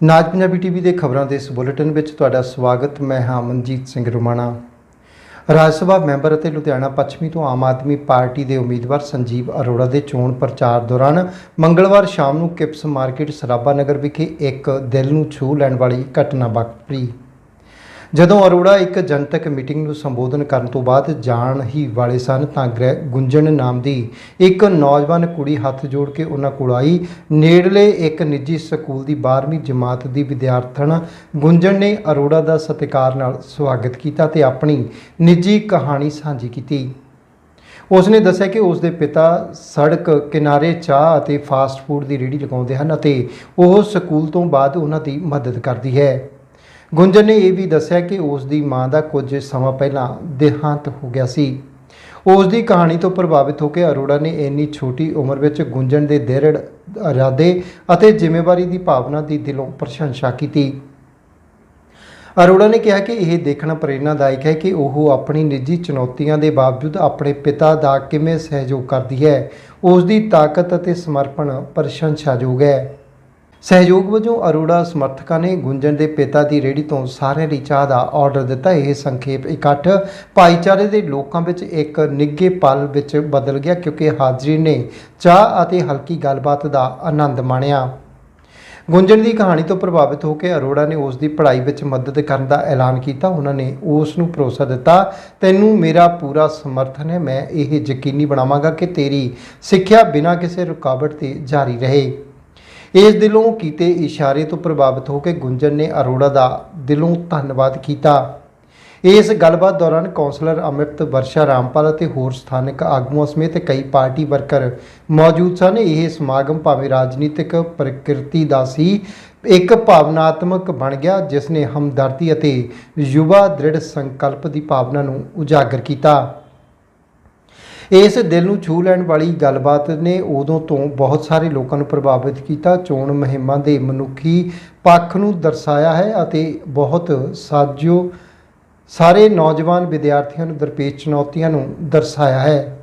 ਨਾਜ Punjabi TV ਦੇ ਖਬਰਾਂ ਦੇ ਇਸ ਬੁਲੇਟਿਨ ਵਿੱਚ ਤੁਹਾਡਾ ਸਵਾਗਤ। ਮੈਂ ਹਾਂ ਮਨਜੀਤ ਸਿੰਘ ਰੁਮਾਣਾ। ਰਾਜ ਸਭਾ ਮੈਂਬਰ ਅਤੇ ਲੁਧਿਆਣਾ ਪੱਛਮੀ ਤੋਂ ਆਮ ਆਦਮੀ ਪਾਰਟੀ ਦੇ ਉਮੀਦਵਾਰ ਸੰਜੀਵ ਅਰੋੜਾ ਦੇ ਚੋਣ ਪ੍ਰਚਾਰ ਦੌਰਾਨ ਮੰਗਲਵਾਰ ਸ਼ਾਮ ਨੂੰ ਕਿਪਸ ਮਾਰਕੀਟ ਸਰਾਭਾ ਨਗਰ ਵਿਖੇ ਇੱਕ ਦਿਲ ਨੂੰ ਛੂਹ ਲੈਣ ਵਾਲੀ ਘਟਨਾ ਵਾਪਰੀ। ਜਦੋਂ ਅਰੋੜਾ ਇੱਕ ਜਨਤਕ ਮੀਟਿੰਗ ਨੂੰ ਸੰਬੋਧਨ ਕਰਨ ਤੋਂ ਬਾਅਦ ਜਾਣ ਹੀ ਵਾਲੇ ਸਨ ਤਾਂ ਗ੍ਰਹਿ ਗੁੰਜਨ ਨਾਮ ਦੀ ਇੱਕ ਨੌਜਵਾਨ ਕੁੜੀ ਹੱਥ ਜੋੜ ਕੇ ਉਹਨਾਂ ਕੋਲ ਆਈ। ਨੇੜਲੇ ਇੱਕ ਨਿੱਜੀ ਸਕੂਲ ਦੀ 12ਵੀਂ ਜਮਾਤ ਦੀ ਵਿਦਿਆਰਥਣ ਗੁੰਜਣ ਨੇ ਅਰੋੜਾ ਦਾ ਸਤਿਕਾਰ ਨਾਲ ਸਵਾਗਤ ਕੀਤਾ ਤੇ ਆਪਣੀ ਨਿੱਜੀ ਕਹਾਣੀ ਸਾਂਝੀ ਕੀਤੀ। ਉਸ ਨੇ ਦੱਸਿਆ ਕਿ ਉਸ ਦੇ ਪਿਤਾ ਸੜਕ ਕਿਨਾਰੇ ਚਾਹ ਅਤੇ ਫਾਸਟ ਫੂਡ ਦੀ ਰੇਹੜੀ ਲਗਾਉਂਦੇ ਹਨ ਅਤੇ ਉਹ ਸਕੂਲ ਤੋਂ ਬਾਅਦ ਉਹਨਾਂ ਦੀ ਮਦਦ ਕਰਦੀ ਹੈ। ਗੁੰਜਨ ਨੇ ਇਹ ਵੀ ਦੱਸਿਆ ਕਿ ਉਸ ਦੀ ਮਾਂ ਦਾ ਕੁਝ ਸਮਾਂ ਪਹਿਲਾਂ ਦੇਹਾਂਤ ਹੋ ਗਿਆ ਸੀ। ਉਸ ਦੀ ਕਹਾਣੀ ਤੋਂ ਪ੍ਰਭਾਵਿਤ ਹੋ ਕੇ ਅਰੋੜਾ ਨੇ ਇੰਨੀ ਛੋਟੀ ਉਮਰ ਵਿੱਚ ਗੁੰਜਨ ਦੇ ਦ੍ਰਿੜ ਇਰਾਦੇ ਅਤੇ ਜ਼ਿੰਮੇਵਾਰੀ ਦੀ ਭਾਵਨਾ ਦੀ ਦਿਲੋਂ ਪ੍ਰਸ਼ੰਸਾ ਕੀਤੀ। ਅਰੋੜਾ ਨੇ ਕਿਹਾ ਕਿ ਇਹ ਦੇਖਣਾ ਪ੍ਰੇਰਨਾਦਾਇਕ ਹੈ ਕਿ ਉਹ ਆਪਣੀ ਨਿੱਜੀ ਚੁਣੌਤੀਆਂ ਦੇ ਬਾਵਜੂਦ ਆਪਣੇ ਪਿਤਾ ਦਾ ਕਿਵੇਂ ਸਹਿਯੋਗ ਕਰਦੀ ਹੈ, ਉਸ ਦੀ ਤਾਕਤ ਅਤੇ ਸਮਰਪਣ ਪ੍ਰਸ਼ੰਸਾਯੋਗ ਹੈ। ਸਹਿਯੋਗ ਵਜੋਂ ਅਰੋੜਾ ਸਮਰਥਕਾਂ ਨੇ ਗੁੰਜਨ ਦੇ ਪਿਤਾ ਦੀ ਰੇੜੀ ਤੋਂ ਸਾਰਿਆਂ ਲਈ ਚਾਹ ਦਾ ਆਰਡਰ ਦਿੱਤਾ। ਇਹ ਸੰਖੇਪ ਇਕੱਠ ਭਾਈਚਾਰੇ ਦੇ ਲੋਕਾਂ ਵਿੱਚ ਇੱਕ ਨਿੱਘੇ ਪਲ ਵਿੱਚ ਬਦਲ ਗਿਆ ਕਿਉਂਕਿ ਹਾਜ਼ਰੀ ਨੇ ਚਾਹ ਅਤੇ ਹਲਕੀ ਗੱਲਬਾਤ ਦਾ ਆਨੰਦ ਮਾਣਿਆ। ਗੁੰਜਨ ਦੀ ਕਹਾਣੀ ਤੋਂ ਪ੍ਰਭਾਵਿਤ ਹੋ ਕੇ ਅਰੋੜਾ ਨੇ ਉਸ ਦੀ ਪੜ੍ਹਾਈ ਵਿੱਚ ਮਦਦ ਕਰਨ ਦਾ ਐਲਾਨ ਕੀਤਾ। ਉਹਨਾਂ ਨੇ ਉਸ ਨੂੰ ਭਰੋਸਾ ਦਿੱਤਾ, ਤੈਨੂੰ ਮੇਰਾ ਪੂਰਾ ਸਮਰਥਨ ਹੈ, ਮੈਂ ਇਹ ਯਕੀਨੀ ਬਣਾਵਾਂਗਾ ਕਿ ਤੇਰੀ ਸਿੱਖਿਆ ਬਿਨਾਂ ਕਿਸੇ ਰੁਕਾਵਟ ਦੇ ਜਾਰੀ ਰਹੇ। ਇਸ ਦਿਲੋਂ ਕੀਤੇ ਇਸ਼ਾਰੇ ਤੋਂ ਪ੍ਰਭਾਵਿਤ ਹੋ ਕੇ ਗੁੰਜਨ ਨੇ ਅਰੋੜਾ ਦਾ ਦਿਲੋਂ ਧੰਨਵਾਦ ਕੀਤਾ। ਇਸ ਗੱਲਬਾਤ ਦੌਰਾਨ ਕੌਂਸਲਰ ਅਮਿਤ ਵਰਸ਼ਾ ਰਾਮਪਾਲ ਅਤੇ ਹੋਰ ਸਥਾਨਕ ਆਗੂਆਂ ਸਮੇਤ ਕਈ ਪਾਰਟੀ ਵਰਕਰ ਮੌਜੂਦ ਸਨ। ਇਹ ਸਮਾਗਮ ਭਾਵੇਂ ਰਾਜਨੀਤਿਕ ਪ੍ਰਕਿਰਤੀ ਦਾ ਸੀ, ਇੱਕ ਭਾਵਨਾਤਮਕ ਬਣ ਗਿਆ, ਜਿਸ ਨੇ ਹਮਦਰਦੀ ਅਤੇ ਯੁਵਾ ਦ੍ਰਿੜ ਸੰਕਲਪ ਦੀ ਭਾਵਨਾ ਨੂੰ ਉਜਾਗਰ ਕੀਤਾ। ਇਸ ਦਿਲ ਨੂੰ ਛੂ ਲੈਣ ਵਾਲੀ ਗੱਲਬਾਤ ਨੇ ਉਦੋਂ ਤੋਂ ਬਹੁਤ ਸਾਰੇ ਲੋਕਾਂ ਨੂੰ ਪ੍ਰਭਾਵਿਤ ਕੀਤਾ। ਚੋਣ ਮੁਹਿੰਮਾਂ ਦੇ ਮਨੁੱਖੀ ਪੱਖ ਨੂੰ ਦਰਸਾਇਆ ਹੈ ਅਤੇ ਬਹੁਤ ਸਾਜੋ ਸਾਰੇ ਨੌਜਵਾਨ ਵਿਦਿਆਰਥੀਆਂ ਨੂੰ ਦਰਪੇਸ਼ ਚੁਣੌਤੀਆਂ ਨੂੰ ਦਰਸਾਇਆ ਹੈ।